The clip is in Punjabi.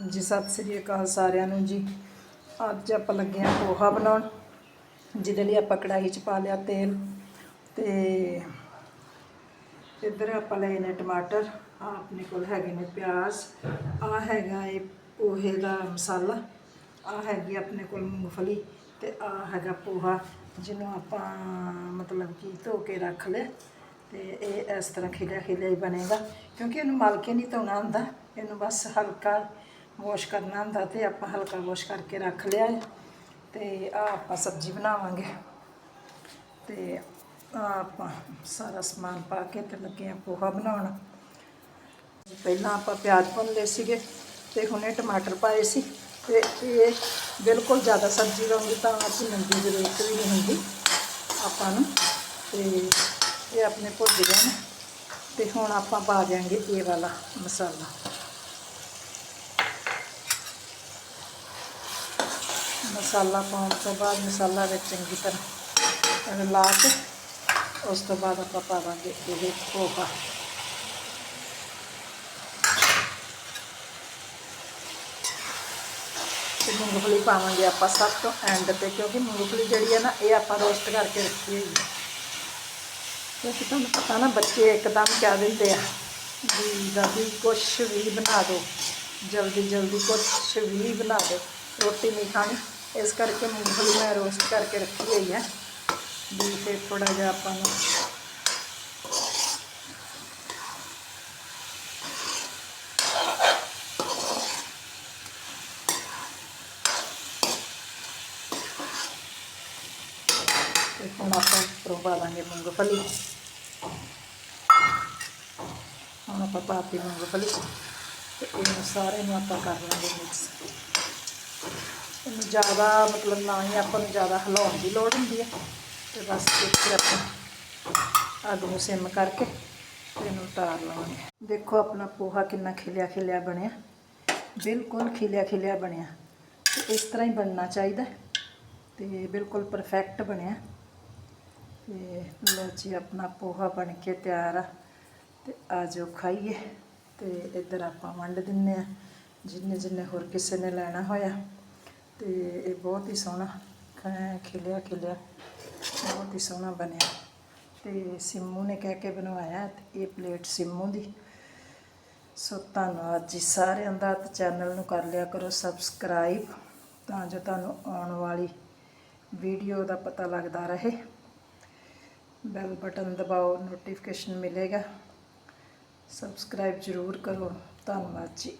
ਹਾਂਜੀ, ਸਤਿ ਸ੍ਰੀ ਅਕਾਲ ਸਾਰਿਆਂ ਨੂੰ ਜੀ। ਅੱਜ ਆਪਾਂ ਲੱਗੇ ਆ ਪੋਹਾ ਬਣਾਉਣ, ਜਿਹਦੇ ਲਈ ਆਪਾਂ ਕੜਾਹੀ 'ਚ ਪਾ ਲਿਆ ਤੇਲ ਤੇ ਇੱਧਰ ਆਪਾਂ ਲਏ ਨੇ ਟਮਾਟਰ ਆ ਆਪਣੇ ਕੋਲ ਹੈਗੇ ਨੇ ਪਿਆਜ਼ ਆ ਹੈਗਾ ਇਹ ਪੋਹੇ ਦਾ ਮਸਾਲਾ ਆ ਹੈਗੀ ਆਪਣੇ ਕੋਲ ਮੂੰਗਫਲੀ ਤੇ ਆ ਹੈਗਾ ਪੋਹਾ, ਜਿਹਨੂੰ ਆਪਾਂ ਮਤਲਬ ਕਿ ਧੋ ਕੇ ਰੱਖ ਲਿਆ ਤੇ ਇਹ ਇਸ ਤਰ੍ਹਾਂ ਖਿਲਿਆ ਖਿਲਿਆ ਹੀ ਬਣੇਗਾ, ਕਿਉਂਕਿ ਇਹਨੂੰ ਮਲ ਕੇ ਨਹੀਂ ਧੋਣਾ ਹੁੰਦਾ, ਇਹਨੂੰ ਬਸ ਹਲਕਾ ਵਾਸ਼ ਕਰਨਾ ਹੁੰਦਾ ਤੇ ਆਪਾਂ ਹਲਕਾ ਵਾਸ਼ ਕਰਕੇ ਰੱਖ ਲਿਆ ਹੈ ਤੇ ਆ ਆਪਾਂ ਸਬਜ਼ੀ ਬਣਾਵਾਂਗੇ। ਤੇ ਆ ਆਪਾਂ ਸਾਰਾ ਸਮਾਨ ਪਾ ਕੇ ਤੇ ਲੱਗੇ ਆ ਪੋਹਾ ਬਣਾਉਣ। ਪਹਿਲਾਂ ਆਪਾਂ ਪਿਆਜ਼ ਭੁੰਨਦੇ ਸੀਗੇ ਤੇ ਹੁਣੇ ਟਮਾਟਰ ਪਾਏ ਸੀ ਤੇ ਇਹ ਬਿਲਕੁਲ ਜ਼ਿਆਦਾ ਸਬਜ਼ੀ ਲਾਉਂਗੀ ਤਾਂ ਭੁੰਨਣ ਦੀ ਜ਼ਰੂਰਤ ਵੀ ਨਹੀਂ ਹੁੰਦੀ ਆਪਾਂ ਨੂੰ। ਤੇ ਇਹ ਆਪਣੇ ਭੁੱਜ ਗਏ ਨੇ। ਤੇ ਹੁਣ ਆਪਾਂ ਪਾ ਦਿਆਂਗੇ ਇਹ ਵਾਲਾ ਮਸਾਲਾ। ਮਸਾਲਾ ਪਾਉਣ ਤੋਂ ਬਾਅਦ ਮਸਾਲਾ ਵਿੱਚ ਚੰਗੀ ਤਰ੍ਹਾਂ ਇਹਨੂੰ ਲਾ ਕੇ ਉਸ ਤੋਂ ਬਾਅਦ ਆਪਾਂ ਪਾਵਾਂਗੇ ਇਹ ਪੋਹਾ। ਤੇ ਮੂੰਗਫਲੀ ਪਾਵਾਂਗੇ ਆਪਾਂ ਸਭ ਤੋਂ ਐਂਡ ਤੇ, ਕਿਉਂਕਿ ਮੂੰਗਫਲੀ ਜਿਹੜੀ ਹੈ ਨਾ, ਇਹ ਆਪਾਂ ਰੋਸਟ ਕਰਕੇ ਰੱਖੀ ਹੋਈ ਹੈ ਕਿਉਂਕਿ ਤੁਹਾਨੂੰ ਪਤਾ ਨਾ, ਬੱਚੇ ਇੱਕਦਮ ਕਹਿ ਦਿੰਦੇ ਆ ਵੀ ਦਾਦੀ, ਕੁਛ ਵੀ ਬਣਾ ਦਿਓ। ਜਲਦੀ ਜਲਦੀ ਕੁਛ ਵੀ ਬਣਾ ਦਿਓ। ਰੋਟੀ ਨਹੀਂ ਖਾਣੀ। ਇਸ ਕਰਕੇ ਮੂੰਗਫਲੀ ਮੈਂ ਰੋਸਟ ਕਰਕੇ ਰੱਖੀ ਹੋਈ ਹੈ। ਵੀ ਫਿਰ ਥੋੜਾ ਜਿਹਾ ਆਪਾਂ ਨੂੰ ਹੁਣ ਆਪਾਂ ਉੱਪਰੋਂ ਪਾ ਦਾਂਗੇ ਮੂੰਗਫਲੀ। ਹੁਣ ਆਪਾਂ ਪਾਤੀ ਮੂੰਗਫਲੀ ਤੇ ਇਹਨੂੰ ਸਾਰੇ ਨੂੰ ਆਪਾਂ ਕਰ ਲਾਂਗੇ ਮਿਕਸ। ਇਹਨੂੰ ਜ਼ਿਆਦਾ ਮਤਲਬ ਨਾ ਹੀ ਆਪਾਂ ਨੂੰ ਜ਼ਿਆਦਾ ਹਿਲਾਉਣ ਦੀ ਲੋੜ ਹੁੰਦੀ ਹੈ ਤੇ ਬਸ ਇੱਥੇ ਆਪਾਂ ਅੱਗ ਨੂੰ ਸਿਮ ਕਰਕੇ ਤੇ ਇਹਨੂੰ ਉਤਾਰ ਲਵਾਂਗੇ ਦੇਖੋ ਆਪਣਾ ਪੋਹਾ ਕਿੰਨਾ ਖਿਲਿਆ ਖਿਲਿਆ ਬਣਿਆ। ਬਿਲਕੁਲ ਖਿਲਿਆ ਖਿਲਿਆ ਬਣਿਆ। ਤੇ ਇਸ ਤਰ੍ਹਾਂ ਹੀ ਬਣਨਾ ਚਾਹੀਦਾ। ਤੇ ਬਿਲਕੁਲ ਪਰਫੈਕਟ ਬਣਿਆ। ਤੇ ਲੋ ਜੀ, ਆਪਣਾ ਪੋਹਾ ਬਣ ਕੇ ਤਿਆਰ ਆ। ਤੇ ਆ ਜਾਓ ਖਾਈਏ। ਤੇ ਇੱਧਰ ਆਪਾਂ ਵੰਡ ਦਿੰਨੇ ਆ। ਜਿੰਨੇ ਜਿੰਨੇ ਹੋਰ ਕਿਸੇ ਨੇ ਲੈਣਾ ਹੋਇਆ। ਤੇ ਇਹ ਬਹੁਤ ਹੀ ਸੋਹਣਾ ਖਿਲਿਆ ਖਿਲਿਆ, ਬਹੁਤ ਹੀ ਸੋਹਣਾ ਬਣਿਆ। ਤੇ ਸਿੰਮੂ ਨੇ ਕਹਿ ਕੇ ਬਣਵਾਇਆ ਤੇ ਇਹ ਪਲੇਟ ਸਿੰਮੂ ਦੀ। ਸੋ ਧੰਨਵਾਦ ਜੀ ਸਾਰਿਆਂ ਦਾ, ਤੇ ਚੈਨਲ ਨੂੰ ਕਰ ਲਿਆ ਕਰੋ ਸਬਸਕ੍ਰਾਈਬ, ਤਾਂ ਜੋ ਤੁਹਾਨੂੰ ਆਉਣ ਵਾਲੀ ਵੀਡੀਓ ਦਾ ਪਤਾ ਲੱਗਦਾ ਰਹੇ। ਬੈਲ ਬਟਨ ਦਬਾਓ, ਨੋਟੀਫਿਕੇਸ਼ਨ ਮਿਲੇਗਾ। ਸਬਸਕ੍ਰਾਈਬ ਜ਼ਰੂਰ ਕਰੋ। ਧੰਨਵਾਦ ਜੀ।